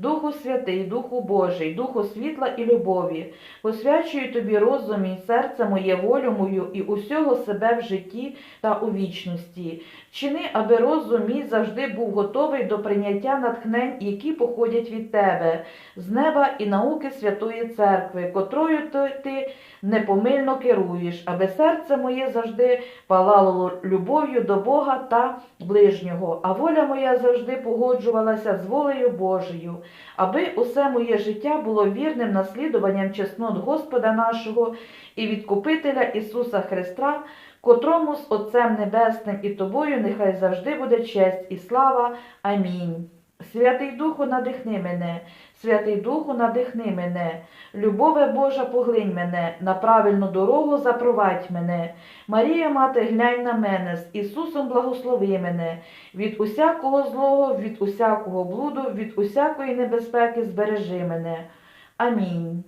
Духу Святий, Духу Божий, Духу світла і любові, посвячую тобі розум і серце моє, волю мою і усього себе в житті та у вічності. Чини, аби розум мій завжди був готовий до прийняття натхнень, які походять від тебе, з неба і науки Святої Церкви, котрою ти, непомильно керуєш, аби серце моє завжди палало любов'ю до Бога та ближнього, а воля моя завжди погоджувалася з волею Божою, аби усе моє життя було вірним наслідуванням чеснот Господа нашого і відкупителя Ісуса Христа, котрому з Отцем Небесним і тобою нехай завжди буде честь і слава. Амінь. Святий Духу, надихни мене, Святий Духу, надихни мене, любове Божа, поглинь мене, на правильну дорогу запровадь мене. Марія, мати, глянь на мене, з Ісусом благослови мене, від усякого злого, від усякого блуду, від усякої небезпеки збережи мене. Амінь.